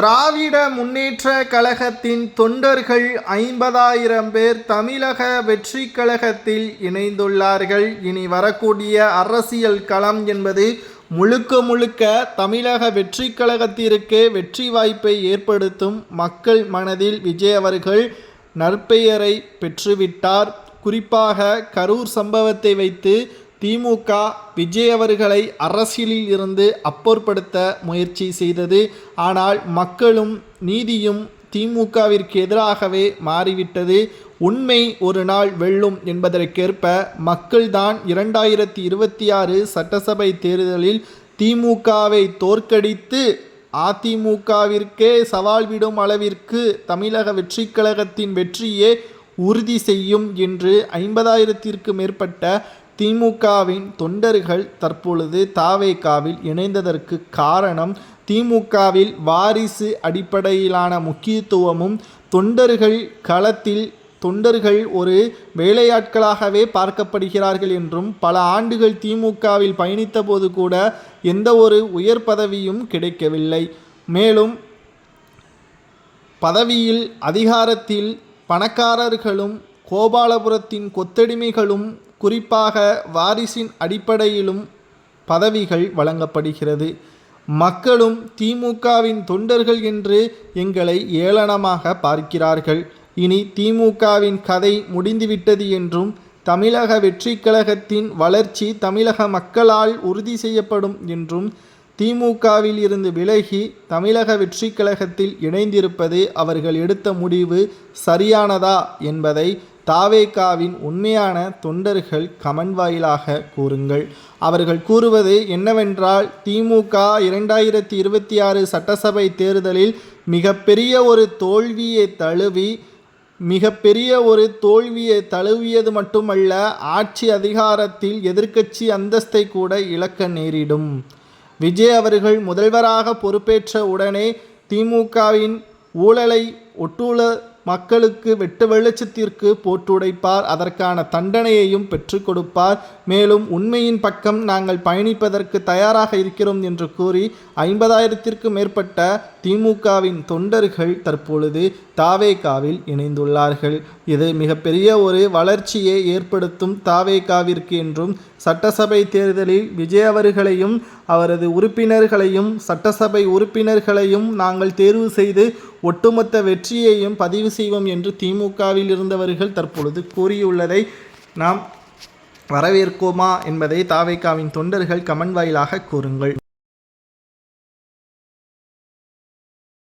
திராவிட முன்னேற்ற கழகத்தின் தொண்டர்கள் ஐம்பதாயிரம் பேர் தமிழக வெற்றி கழகத்தில் இணைந்துள்ளார்கள். இனி வரக்கூடிய அரசியல் களம் என்பது முழுக்க முழுக்க தமிழக வெற்றி கழகத்திற்கு வெற்றி வாய்ப்பை ஏற்படுத்தும் மக்கள் மனதில் விஜய் அவர்கள் நற்பெயரை பெற்றுவிட்டார். குறிப்பாக கரூர் சம்பவத்தை வைத்து திமுக விஜய் அவர்களை அரசியலில் இருந்து அப்போற்படுத்த முயற்சி செய்தது. ஆனால் மக்களும் நீதியும் திமுகவிற்கு எதிராகவே மாறிவிட்டது. உண்மை ஒரு நாள் வெல்லும் என்பதற்கேற்ப மக்கள்தான் இரண்டாயிரத்தி இருபத்தி ஆறு சட்டசபை தேர்தலில் திமுகவை தோற்கடித்து அதிமுகவிற்கே சவால் விடும் அளவிற்கு தமிழக வெற்றி கழகத்தின் வெற்றியே உறுதி செய்யும் என்று ஐம்பதாயிரத்திற்கு மேற்பட்ட திமுகவின் தொண்டர்கள் தற்பொழுது தாவேகாவில் இணைந்ததற்கு காரணம் திமுகவில் வாரிசு அடிப்படையிலான முக்கியத்துவமும் தொண்டர்கள் களத்தில் தொண்டர்கள் ஒரு வேலையாட்களாகவே பார்க்கப்படுகிறார்கள் என்றும் பல ஆண்டுகள் திமுகவில் பயணித்தபோது கூட எந்த ஒரு உயர் பதவியும் கிடைக்கவில்லை. மேலும் பதவியில் அதிகாரத்தில் பணக்காரர்களும் கோபாலபுரத்தின் கொத்தடிமைகளும் குறிப்பாக வாரிசின் அடிப்படையிலும் பதவிகள் வழங்கப்படுகிறது. மக்களும் திமுகவின் தொண்டர்கள் என்று எங்களை ஏளனமாக பார்க்கிறார்கள். இனி திமுகவின் கதை முடிந்துவிட்டது என்றும் தமிழக வெற்றி கழகத்தின் வளர்ச்சி தமிழக மக்களால் உறுதி செய்யப்படும் என்றும் திமுகவில் இருந்து விலகி தமிழக வெற்றி கழகத்தில் இணைந்திருப்பது அவர்கள் எடுத்த முடிவு சரியானதா என்பதை தாவேகாவின் உண்மையான தொண்டர்கள் கமன் வாயிலாக கூறுங்கள். அவர்கள் கூறுவது என்னவென்றால் திமுக இரண்டாயிரத்தி இருபத்தி ஆறு சட்டசபை தேர்தலில் மிகப்பெரிய ஒரு தோல்வியை தழுவி மிகப்பெரிய ஒரு தோல்வியை தழுவியது மட்டுமல்ல ஆட்சி அதிகாரத்தில் எதிர்க்கட்சி அந்தஸ்தை கூட இழக்க நேரிடும். விஜய் அவர்கள் முதல்வராக பொறுப்பேற்ற உடனே திமுகவின் ஊழலை ஒட்டுள்ள மக்களுக்கு வெட்டு வெளிச்சத்திற்கு போற்றுடைப்பார் அதற்கான தண்டனையையும் பெற்றுக் கொடுப்பார். மேலும் உண்மையின் பக்கம் நாங்கள் பயணிப்பதற்கு தயாராக இருக்கிறோம் என்று கூறி ஐம்பதாயிரத்திற்கு மேற்பட்ட திமுகவின் தொண்டர்கள் தற்பொழுது தாவேகாவில் இணைந்துள்ளார்கள். இது மிகப்பெரிய ஒரு வளர்ச்சியை ஏற்படுத்தும் தாவேகாவிற்கு என்றும் சட்டசபை தேர்தலில் விஜய் அவர்களையும் அவரது உறுப்பினர்களையும் சட்டசபை உறுப்பினர்களையும் நாங்கள் தேர்வு செய்து ஒட்டுமொத்த வெற்றியையும் பதிவு செய்வோம் என்று திமுகவில் இருந்தவர்கள் தற்பொழுது கூறியுள்ளதை நாம் வரவேற்கோமா என்பதை தாவைக்காவின் தொண்டர்கள் கமன் வாயிலாக கூறுங்கள்.